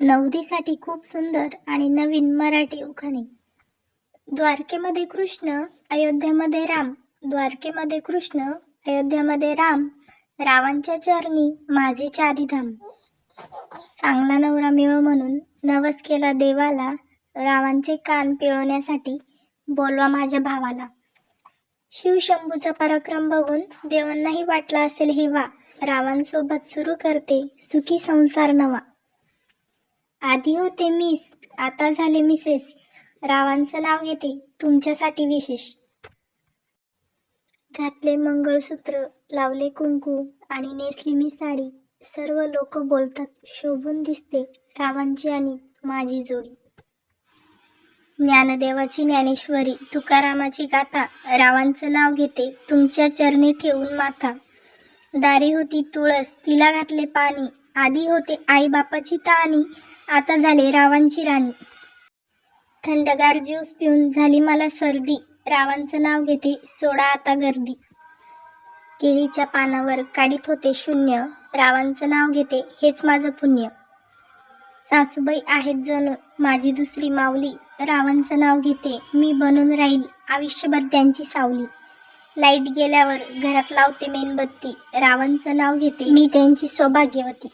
नवरीसाठी खूप सुंदर आणि नवीन मराठी उखाणी. द्वारकेमध्ये कृष्ण अयोध्येमध्ये राम. द्वारकेमध्ये कृष्ण अयोध्येमध्ये राम. रावांच्या चरणी माझे चारीधाम. चांगला नवरा मिळो म्हणून नवस केला देवाला. रावांचे कान पिळवण्यासाठी बोलवा माझ्या भावाला. शिवशंभूचा पराक्रम बघून देवांनाही वाटला असेल हे वा. रावांसोबत सुरू करते सुखी संसार नवा. आधी होते मिस आता झाले मिसेस रावांचं नाव घेते तुमच्यासाठी विशेष. घातले मंगळसूत्र लावले कुंकू आणि नेसली मी साडी. सर्व लोक बोलतात शोभून दिसते रावांची आणि माझी जोडी. ज्ञानदेवाची ज्ञानेश्वरी तुकारामाची गाथा रावांचं नाव घेते तुमच्या चरणी ठेवून माथा. दारी होती तुळस तिला घातले पाणी आधी होते आई बापाची ताणी आता झाले रावांची राणी. थंडगार ज्यूस पिऊन झाली मला सर्दी रावांचं नाव घेते सोडा आता गर्दी. केळीच्या पानावर काढीत होते शून्य रावांचं नाव घेते हेच माझं पुण्य. सासूबाई आहेत जणू माझी दुसरी माऊली रावांचं नाव घेते मी बनून राहील आयुष्यभर त्यांची सावली. लाइट गेल्यावर घरात लावते मेणबत्ती रावांचं नाव घेते मी त्यांची सौभाग्यवती.